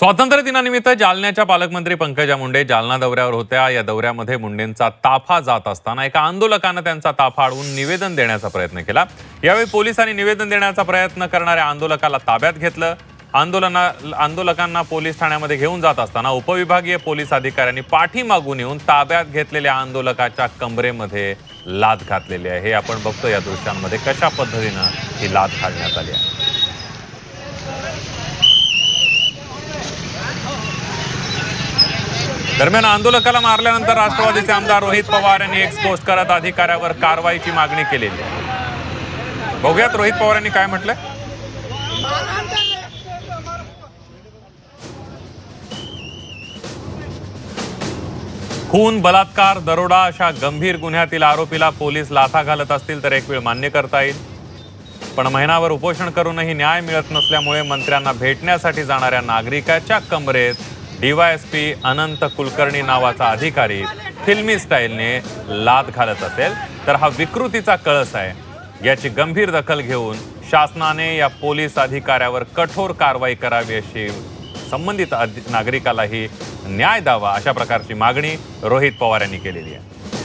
स्वातंत्र्य दिनानिमित्त जालन्याच्या पालकमंत्री पंकजा मुंडे जालना दौऱ्यावर होत्या. या दौऱ्यामध्ये मुंडेंचा ताफा जात असताना एका आंदोलकानं त्यांचा ताफा अडवून निवेदन देण्याचा प्रयत्न केला. यावेळी पोलिसांनी निवेदन देण्याचा प्रयत्न करणाऱ्या आंदोलकाला ताब्यात घेतलं. आंदोलना आंदोलकांना पोलीस ठाण्यामध्ये घेऊन जात असताना उपविभागीय पोलीस अधिकाऱ्यांनी पाठीमागून येऊन ताब्यात घेतलेल्या आंदोलकाच्या कमरेमध्ये लाद घातलेली आहे. हे आपण बघतो या दृश्यांमध्ये कशा पद्धतीनं ही लाद घालण्यात आली आहे. दरम्यान आंदोलकाला मारल्यानंतर राष्ट्रवादीचे आमदार रोहित पवार यांनी एक्सपोज करत अधिकाऱ्यावर कारवाईची मागणी केलेली आहे. बघूयात रोहित पवार यांनी काय म्हटलंय. खून बलात्कार दरोडा अशा गंभीर गुन्ह्यातील आरोपीला पोलीस लाथा घालत असतील तर एक वेळ मान्य करता येईल. पण महिनाभर उपोषण करूनही न्याय मिळत नसल्यामुळे मंत्र्यांना भेटण्यासाठी जाणाऱ्या नागरिकाच्या कमरेत डीवायएसपी अनंत कुलकर्णी नावाचा अधिकारी फिल्मी स्टाईलने लाद घालत असेल तर हा विकृतीचा कळस आहे. याची गंभीर दखल घेऊन शासनाने या पोलीस अधिकाऱ्यावर कठोर कारवाई करावी अशी संबंधित नागरिकालाही न्याय द्यावा अशा प्रकारची मागणी रोहित पवार यांनी केलेली आहे.